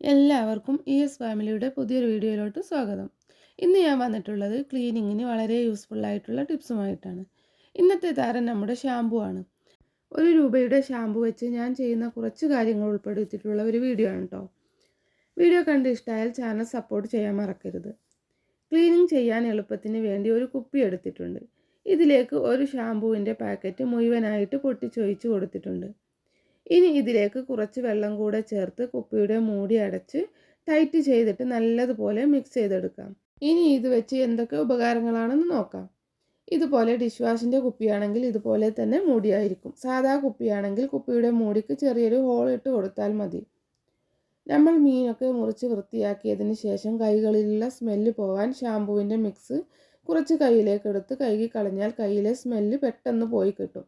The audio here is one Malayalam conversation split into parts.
എല്ലാവർക്കും ഇ എസ് ഫാമിലിയുടെ പുതിയൊരു വീഡിയോയിലോട്ട് സ്വാഗതം. ഇന്ന് ഞാൻ വന്നിട്ടുള്ളത് ക്ലീനിങ്ങിന് വളരെ യൂസ്ഫുൾ ആയിട്ടുള്ള ടിപ്സുമായിട്ടാണ്. ഇന്നത്തെ താരം നമ്മുടെ ഷാമ്പു ആണ്. ഒരു രൂപയുടെ ഷാമ്പു വെച്ച് ഞാൻ ചെയ്യുന്ന കുറച്ച് കാര്യങ്ങൾ ഉൾപ്പെടുത്തിയിട്ടുള്ള ഒരു വീഡിയോ ആണ് കേട്ടോ വീഡിയോ കണ്ട് ഇഷ്ടമായാൽ ചാനൽ സപ്പോർട്ട് ചെയ്യാൻ മറക്കരുത്. ക്ലീനിങ് ചെയ്യാൻ എളുപ്പത്തിന് വേണ്ടി ഒരു കുപ്പി എടുത്തിട്ടുണ്ട്. ഇതിലേക്ക് ഒരു ഷാമ്പുവിന്റെ പാക്കറ്റ് മുഴുവനായിട്ട് പൊട്ടിച്ചൊഴിച്ച് കൊടുത്തിട്ടുണ്ട്. ഇനി ഇതിലേക്ക് കുറച്ച് വെള്ളം കൂടെ ചേർത്ത് കുപ്പിയുടെ മൂടി അടച്ച് ടൈറ്റ് ചെയ്തിട്ട് നല്ലതുപോലെ മിക്സ് ചെയ്തെടുക്കാം. ഇനി ഇത് വെച്ച് എന്തൊക്കെ ഉപകാരങ്ങളാണെന്ന് നോക്കാം. ഇതുപോലെ ഡിഷ് വാഷിന്റെ കുപ്പിയാണെങ്കിൽ ഇതുപോലെ തന്നെ മൂടിയായിരിക്കും. സാധാ കുപ്പിയാണെങ്കിൽ കുപ്പിയുടെ മൂടിക്ക് ചെറിയൊരു ഹോൾ ഇട്ട് കൊടുത്താൽ മതി. നമ്മൾ മീനൊക്കെ മുറിച്ച് വൃത്തിയാക്കിയതിന് ശേഷം കൈകളിലുള്ള സ്മെല്ല് പോവാൻ ഷാമ്പുവിന്റെ മിക്സ് കുറച്ച് കയ്യിലേക്ക് എടുത്ത് കഴുകി കളഞ്ഞാൽ കയ്യിലെ സ്മെല്ല് പെട്ടെന്ന് പോയി കിട്ടും.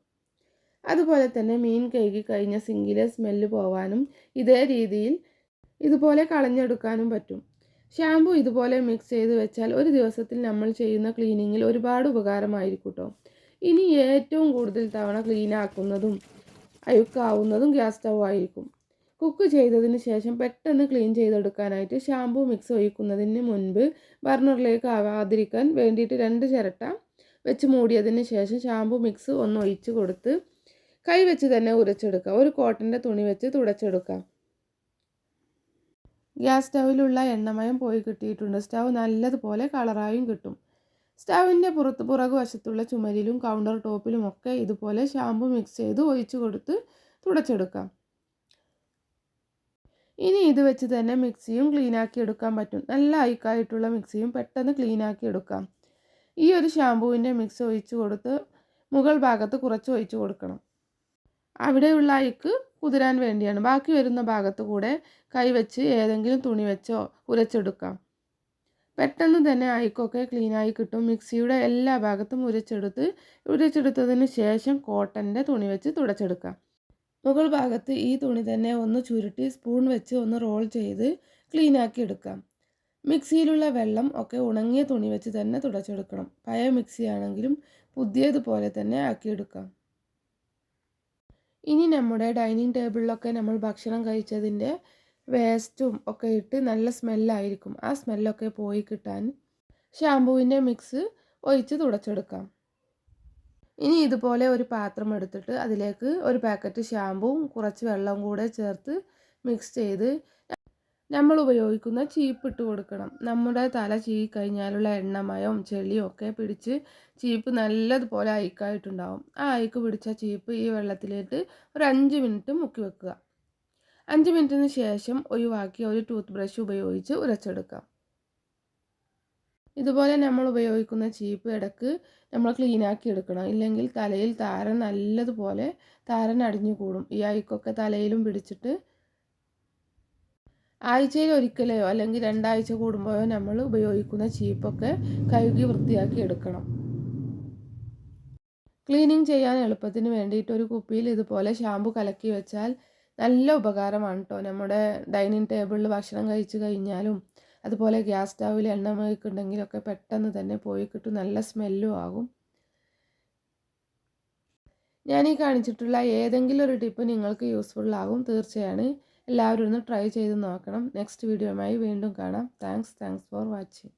അതുപോലെ തന്നെ മീൻ കഴുകി കഴിഞ്ഞ സിങ്കിലെ സ്മെല്ല് പോവാനും ഇതേ രീതിയിൽ ഇതുപോലെ കളഞ്ഞെടുക്കാനും പറ്റും. ഷാമ്പു ഇതുപോലെ മിക്സ് ചെയ്ത് വെച്ചാൽ ഒരു ദിവസത്തിൽ നമ്മൾ ചെയ്യുന്ന ക്ലീനിങ്ങിൽ ഒരുപാട് ഉപകാരമായിരിക്കും ഇനി ഏറ്റവും കൂടുതൽ തവണ ക്ലീൻ ആക്കുന്നതും അഴുക്കാവുന്നതും ഗ്യാസ് സ്റ്റവ് ആയിരിക്കും. കുക്ക് ചെയ്തതിന് ശേഷം പെട്ടെന്ന് ക്ലീൻ ചെയ്തെടുക്കാനായിട്ട് ഷാമ്പു മിക്സ് ഒഴിക്കുന്നതിന് മുൻപ് ബർണറിലേക്ക് ആവാതിരിക്കാൻ വേണ്ടിയിട്ട് രണ്ട് ചിരട്ട വെച്ച് മൂടിയതിന് ശേഷം ഷാമ്പു മിക്സ് ഒന്ന് ഒഴിച്ച് കൊടുത്ത് കൈ വെച്ച് തന്നെ ഉരച്ചെടുക്കുക ഒരു കോട്ടന്റെ തുണി വെച്ച് തുടച്ചെടുക്കാം. ഗ്യാസ് സ്റ്റൗവിലുള്ള എണ്ണമയം പോയി കിട്ടിയിട്ടുണ്ട്. സ്റ്റൗ നല്ലതുപോലെ കളറായും കിട്ടും. സ്റ്റൗവിന്റെ പുറത്ത് പുറകു വശത്തുള്ള ചുമരിലും കൗണ്ടർ ടോപ്പിലും ഒക്കെ ഇതുപോലെ ഷാമ്പു മിക്സ് ചെയ്ത് ഒഴിച്ചു കൊടുത്ത് തുടച്ചെടുക്കാം. ഇനി ഇത് വെച്ച് തന്നെ മിക്സിയും ക്ലീനാക്കി എടുക്കാൻ പറ്റും. നല്ല അയക്കായിട്ടുള്ള മിക്സിയും പെട്ടെന്ന് ക്ലീനാക്കി എടുക്കാം. ഈ ഒരു ഷാമ്പുവിന്റെ മിക്സ് ഒഴിച്ചു കൊടുത്ത് മുകൾ ഭാഗത്ത് കുറച്ച് ഒഴിച്ചു കൊടുക്കണം. അവിടെയുള്ള അഴുക്ക് കുതിരാൻ വേണ്ടിയാണ്. ബാക്കി വരുന്ന ഭാഗത്ത് കൂടെ കൈവച്ച് ഏതെങ്കിലും തുണി വെച്ചോ ഉരച്ചെടുക്കാം. പെട്ടെന്ന് തന്നെ അഴുക്കൊക്കെ ക്ലീനായി കിട്ടും. മിക്സിയുടെ എല്ലാ ഭാഗത്തും ഉരച്ചെടുത്ത് ഉരച്ചെടുത്തതിന് ശേഷം കോട്ടന്റെ തുണി വെച്ച് തുടച്ചെടുക്കാം. മുകൾ ഭാഗത്ത് ഈ തുണി തന്നെ ഒന്ന് ചുരുട്ടി സ്പൂൺ വെച്ച് ഒന്ന് റോൾ ചെയ്ത് ക്ലീനാക്കി എടുക്കാം. മിക്സിയിലുള്ള വെള്ളം ഒക്കെ ഉണങ്ങിയ തുണി വെച്ച് തന്നെ തുടച്ചെടുക്കണം. പഴയ മിക്സി ആണെങ്കിലും പുതിയതുപോലെ തന്നെ ആക്കിയെടുക്കാം. ഇനി നമ്മുടെ ഡൈനിങ് ടേബിളിലൊക്കെ നമ്മൾ ഭക്ഷണം കഴിച്ചതിന്റെ വേസ്റ്റും ഒക്കെ ഇട്ട് നല്ല സ്മെല്ലായിരിക്കും. ആ സ്മെല്ലൊക്കെ പോയി കിട്ടാൻ ഷാമ്പുവിന്റെ മിക്സ് ഒഴിച്ച് തുടച്ചെടുക്കാം. ഇനി ഇതുപോലെ ഒരു പാത്രം എടുത്തിട്ട് അതിലേക്ക് ഒരു പാക്കറ്റ് ഷാമ്പുവും കുറച്ച് വെള്ളവും കൂടെ ചേർത്ത് മിക്സ് ചെയ്ത് നമ്മൾ ഉപയോഗിക്കുന്ന ചീപ്പ് ഇട്ട് കൊടുക്കണം. നമ്മുടെ തല ചീകി കഴിഞ്ഞാലുള്ള എണ്ണമയം ചെളിയും ഒക്കെ പിടിച്ച് ചീപ്പ് നല്ലതുപോലെ അയക്കായിട്ടുണ്ടാവും ആ അയക്ക് പിടിച്ച ചീപ്പ് ഈ വെള്ളത്തിലിട്ട് ഒരു അഞ്ച് മിനിറ്റ് മുക്കി വെക്കുക. അഞ്ച് മിനിറ്റിന് ശേഷം ഒഴിവാക്കി ഒരു ടൂത്ത് ബ്രഷ് ഉപയോഗിച്ച് ഉരച്ചെടുക്കാം. ഇതുപോലെ നമ്മൾ ഉപയോഗിക്കുന്ന ചീപ്പ് ഇടയ്ക്ക് നമ്മൾ ക്ലീൻ ആക്കി എടുക്കണം. ഇല്ലെങ്കിൽ തലയിൽ താരൻ നല്ലതുപോലെ താരൻ അടിഞ്ഞു കൂടും. ഈ അയക്കൊക്കെ തലയിലും പിടിച്ചിട്ട് ആഴ്ചയിൽ ഒരിക്കലോ അല്ലെങ്കിൽ രണ്ടാഴ്ച കൂടുമ്പോഴോ നമ്മൾ ഉപയോഗിക്കുന്ന ചീപ്പൊക്കെ കഴുകി വൃത്തിയാക്കി എടുക്കണം. ക്ലീനിങ് ചെയ്യാൻ എളുപ്പത്തിന് വേണ്ടിയിട്ട് ഒരു കുപ്പിയിൽ ഇതുപോലെ ഷാമ്പു കലക്കി വെച്ചാൽ നല്ല ഉപകാരമാണ് കേട്ടോ നമ്മുടെ ഡൈനിങ് ടേബിളിൽ ഭക്ഷണം കഴിച്ചു കഴിഞ്ഞാലും അതുപോലെ ഗ്യാസ് സ്റ്റൗവിൽ എണ്ണ മേക്കുണ്ടെങ്കിലൊക്കെ പെട്ടെന്ന് തന്നെ പോയി കിട്ടും. നല്ല സ്മെല്ലും ആകും. ഞാൻ ഈ കാണിച്ചിട്ടുള്ള ഏതെങ്കിലും ഒരു ടിപ്പ് നിങ്ങൾക്ക് യൂസ്ഫുൾ ആകും തീർച്ചയാണ്. എല്ലാവരും ഒന്ന് ട്രൈ ചെയ്ത് നോക്കണം. നെക്സ്റ്റ് വീഡിയോയുമായി വീണ്ടും കാണാം. Thanks thanks for watching